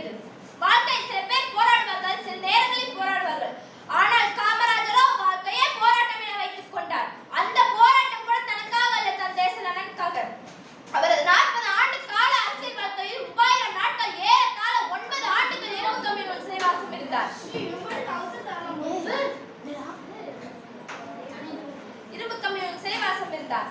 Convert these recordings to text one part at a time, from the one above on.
உயர்ந்தது வாழ்க்கை சில பேர் போராடுவார்கள் சில நேரங்களில் போராடுவார்கள். ஆனால் காமராஜரோ வாழ்க்கையை போராட்டம் என வைத்துக் கொண்டார். அந்த போராட்டம் கூட தனக்காக அல்ல தன் தேச நலனுக்காக. அவரது நாற்பது ஆண்டு கால அரசியல் வாழ்க்கையில் முப்பாயிரம் நாட்கள் ஏறத்தாழ ஒன்பது ஆண்டுகள் இருபத்தி ஒன்பது சிறைவாசம் இருந்தார். இருபத்தி ஒன்பது சிறைவாசம் இருந்தார்.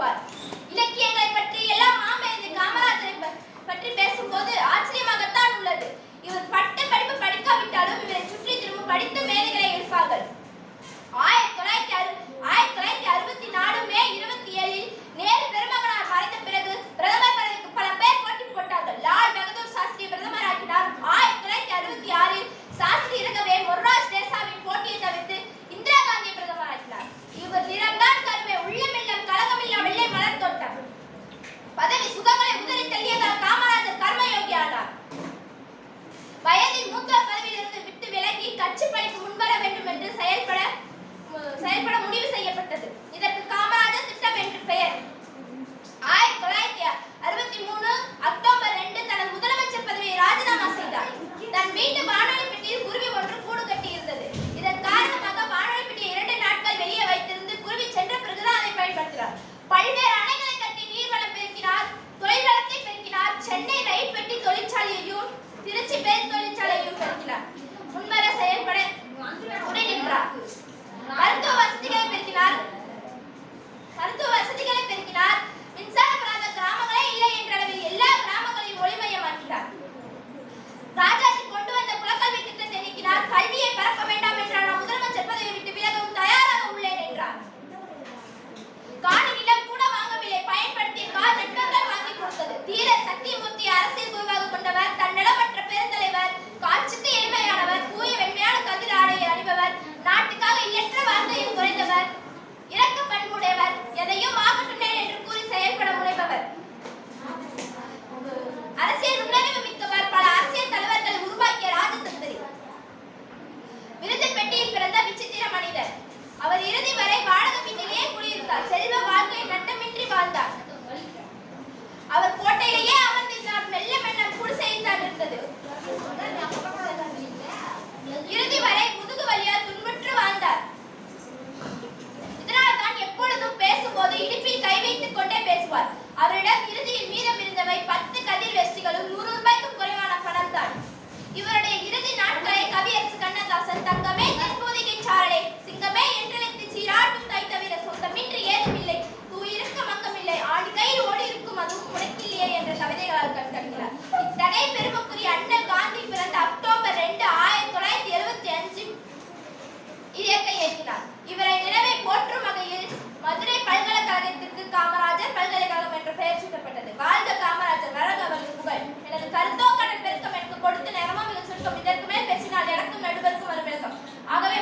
புகுவார் இலக்கியங்களை பற்றி எல்லாம் மாமேதை காமராஜரை பற்றி பேசும்போது ஆச்சரியமாகத்தான் உள்ளது. இவர் பட்ட படிப்பு படி தொழிற்சாலையையும் திருச்சி பேர் தொழிற்சாலையையும் பெருக்கினார் முன்வர செயல்பட துணை நின்றார். மருத்துவ வசதிகளை பெருக்கினார் மருத்துவ வசதிகளை பெருக்கினார் பேசுவார் அவரிடம் இறுதியில் மீதமிருந்தவை பத்து கதிர் வெஸ்டிகளும் நூறு பெயர் பெயர்ச்சிக்கப்பட்டது வாழ்ந்த காமராஜர் வழங்க அவர்கள் புகழ். எனது கருத்தோ கடன் பெருக்கம் எனக்கு கொடுத்து நேரமும் மிக சுருக்கம். இதற்கு மேல் பேசினால் எனக்கும் நடுவருக்கும் வரும் விளக்கம் ஆகவே